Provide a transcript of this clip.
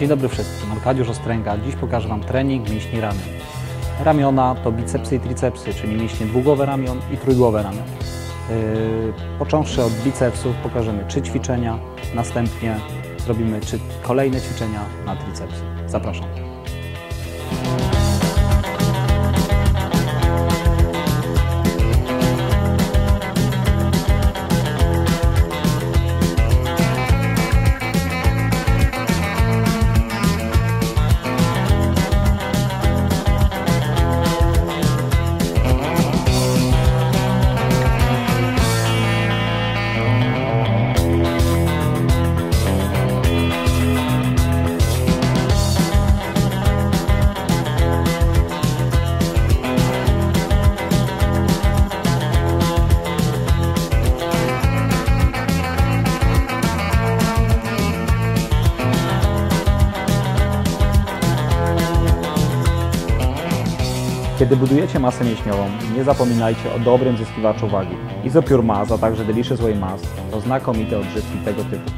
Dzień dobry wszystkim, Arkadiusz Ostręga. Dziś pokażę Wam trening mięśni ramion. Ramiona to bicepsy i tricepsy, czyli mięśnie dwugłowe ramion i trójgłowe ramion. Yy, począwszy od bicepsów pokażemy trzy ćwiczenia, następnie zrobimy trzy kolejne ćwiczenia na tricepsy. Zapraszam. Kiedy budujecie masę mięśniową, nie zapominajcie o dobrym zyskiwaczu wagi. Izopure Mass, a także Delicious Whey Mass to znakomite odżywki tego typu.